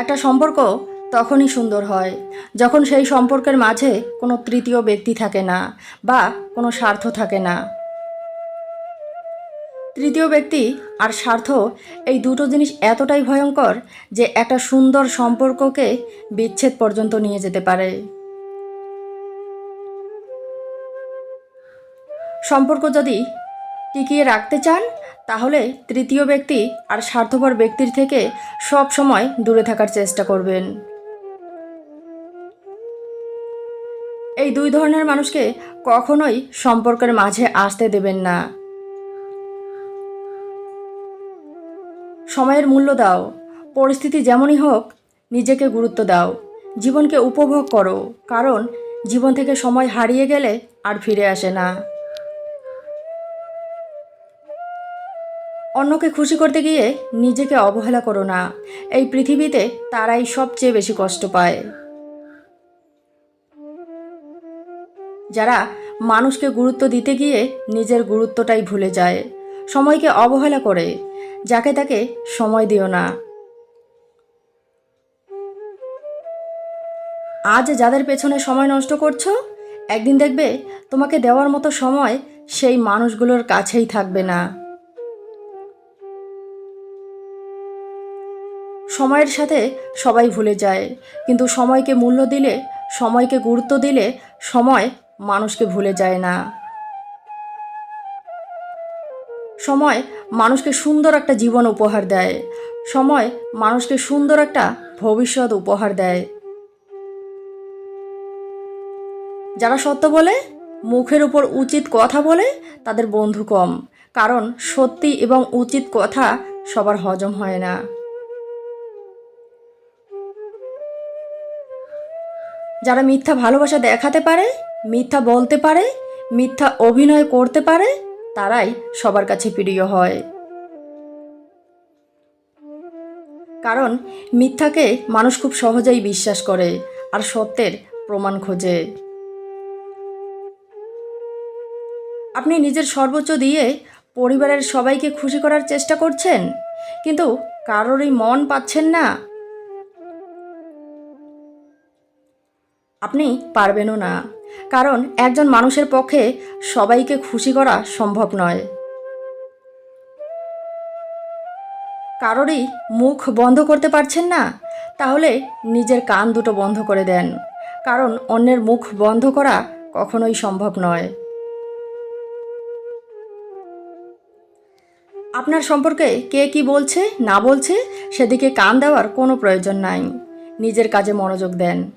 একটা সম্পর্ক তখনই সুন্দর হয়, যখন সেই সম্পর্কের মাঝে কোনো তৃতীয় ব্যক্তি থাকে না বা কোনো স্বার্থ থাকে না। তৃতীয় ব্যক্তি আর স্বার্থ, এই দুটো জিনিস এতটাই ভয়ঙ্কর যে একটা সুন্দর সম্পর্ককে বিচ্ছেদ পর্যন্ত নিয়ে যেতে পারে। সম্পর্ক যদি টিকিয়ে রাখতে চান তাহলে তৃতীয় ব্যক্তি আর স্বার্থপর ব্যক্তির থেকে সব সময় দূরে থাকার চেষ্টা করবেন। এই দুই ধরনের মানুষকে কখনোই সম্পর্কের মাঝে আসতে দেবেন না। সময়ের মূল্য দাও, পরিস্থিতি যেমনই হোক, নিজেকে গুরুত্ব দাও, জীবনকে উপভোগ করো, কারণ জীবন থেকে সময় হারিয়ে গেলে আর ফিরে আসে না। অন্যকে খুশি করতে গিয়ে নিজেকে অবহেলা করো না। এই পৃথিবীতে তারাই সবচেয়ে বেশি কষ্ট পায়। যারা মানুষকে গুরুত্ব দিতে গিয়ে নিজের গুরুত্বটাই ভুলে যায়, সময়কে অবহেলা করে, যাকে তাকে সময় দিও না। আজ যাদের পেছনে সময় নষ্ট করছ, একদিন দেখবে তোমাকে দেওয়ার মতো সময় সেই মানুষগুলোর কাছেই থাকবে না। সময়ের সাথে সবাই ভুলে যায়। কিন্তু সময়কে মূল্য দিলে, সময়কে গুরুত্ব দিলে সময় মানুষকে ভুলে যায় না। সময় মানুষকে সুন্দর একটা জীবন উপহার দেয়। সময় মানুষকে সুন্দর একটা ভবিষ্যৎ উপহার দেয়। যারা সত্য বলে, মুখের উপর উচিত কথা বলে, তাদের বন্ধু কম। কারণ সত্যি এবং উচিত কথা সবার হজম হয় না। যারা মিথ্যা ভালোবাসা দেখাতে পারে, মিথ্যা বলতে পারে, মিথ্যা অভিনয় করতে পারে, তারাই সবার কাছে প্রিয় হয়। কারণ মিথ্যাকে মানুষ খুব সহজেই বিশ্বাস করে আর সত্যের প্রমাণ খোঁজে। আপনি নিজের সর্বোচ্চ দিয়ে পরিবারের সবাইকে খুশি করার চেষ্টা করছেন, কিন্তু কারোরই মন পাচ্ছেন না আপনি পারবেনও না। কারণ একজন মানুষের পক্ষে সবাইকে খুশি করা সম্ভব নয়। কারোরই মুখ বন্ধ করতে পারছেন না, তাহলে নিজের কান দুটো বন্ধ করে দেন। কারণ অন্যের মুখ বন্ধ করা কখনোই সম্ভব নয়। আপনার সম্পর্কে কে কি বলছে, না বলছে, সেদিকে কান দেওয়ার কোনো প্রয়োজন নাই। নিজের কাজে মনোযোগ দেন।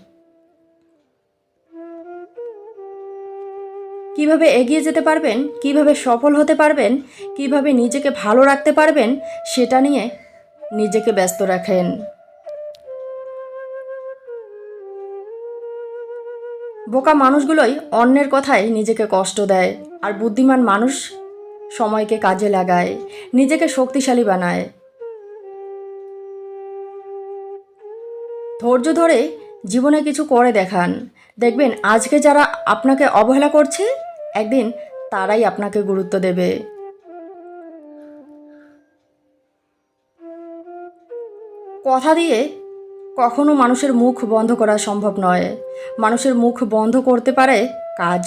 কীভাবে এগিয়ে যেতে পারবেন, কীভাবে সফল হতে পারবেন, কীভাবে নিজেকে ভালো রাখতে পারবেন, সেটা নিয়ে নিজেকে ব্যস্ত রাখেন। বোকা মানুষগুলোই অন্যের কথায় নিজেকে কষ্ট দেয় আর বুদ্ধিমান মানুষ সময়কে কাজে লাগায়, নিজেকে শক্তিশালী বানায়। ধৈর্য ধরে জীবনে কিছু করে দেখান। দেখবেন, আজকে যারা আপনাকে অবহেলা করছে, একদিন তারাই আপনাকে গুরুত্ব দেবে। কথা দিয়ে কখনো মানুষের মুখ বন্ধ করা সম্ভব নয়। মানুষের মুখ বন্ধ করতে পারে কাজ,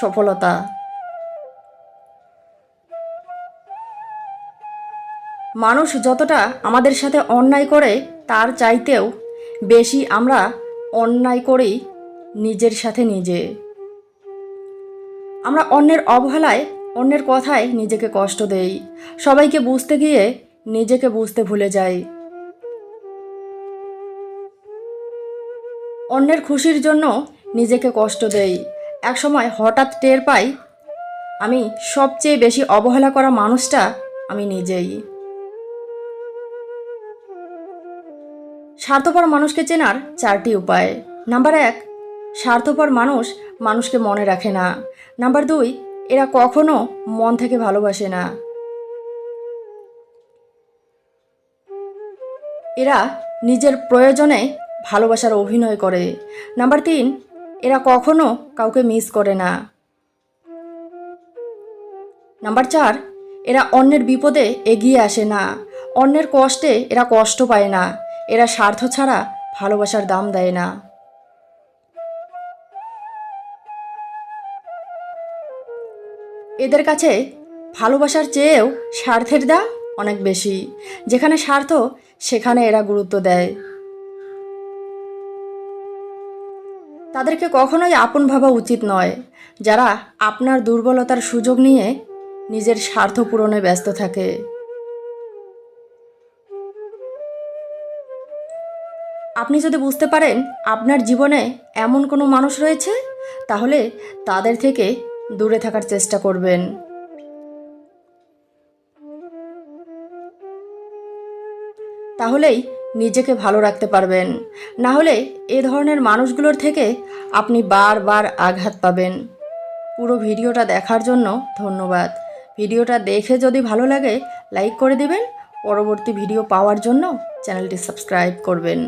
সফলতা। মানুষ যতটা আমাদের সাথে অন্যায় করে, তার চাইতেও বেশি আমরা অন্যায় করি নিজের সাথে নিজে। আমরা অন্যের অবহেলায়, অন্যের কথায় নিজেকে কষ্ট দেই। সবাইকে বুঝতে গিয়ে নিজেকে বুঝতে ভুলে যাই। অন্যের খুশির জন্য নিজেকে কষ্ট দেই। একসময় হঠাৎ টের পাই, আমি সবচেয়ে বেশি অবহেলা করা মানুষটা আমি নিজেই। স্বার্থপর মানুষকে চেনার চারটি উপায়। নাম্বার এক, স্বার্থপর মানুষ মানুষকে মনে রাখে না। নাম্বার দুই, এরা কখনো মন থেকে ভালোবাসে না। এরা নিজের প্রয়োজনে ভালোবাসার অভিনয় করে। নাম্বার তিন, এরা কখনো কাউকে মিস করে না। নাম্বার চার, এরা অন্যের বিপদে এগিয়ে আসে না। অন্যের কষ্টে এরা কষ্ট পায় না। এরা স্বার্থ ছাড়া ভালোবাসার দাম দেয় না। এদের কাছে ভালোবাসার চেয়েও স্বার্থের দাম অনেক বেশি। যেখানে স্বার্থ, সেখানে এরা গুরুত্ব দেয়। তাদেরকে কখনোই আপন ভাবা উচিত নয়। যারা আপনার দুর্বলতার সুযোগ নিয়ে নিজের স্বার্থ পূরণে ব্যস্ত থাকে। আপনি যদি বুঝতে পারেন আপনার জীবনে এমন কোনো মানুষ রয়েছে, তাহলে তাদের থেকে দূরে থাকার চেষ্টা করবেন। তাহলেই নিজেকে ভালো রাখতে পারবেন। না হলে এ ধরনের মানুষগুলোর থেকে আপনি বারবার আঘাত পাবেন। পুরো ভিডিওটা দেখার জন্য ধন্যবাদ। ভিডিওটা দেখে যদি ভালো লাগে, লাইক করে দিবেন। পরবর্তী ভিডিও পাওয়ার জন্য চ্যানেলটি সাবস্ক্রাইব করবেন।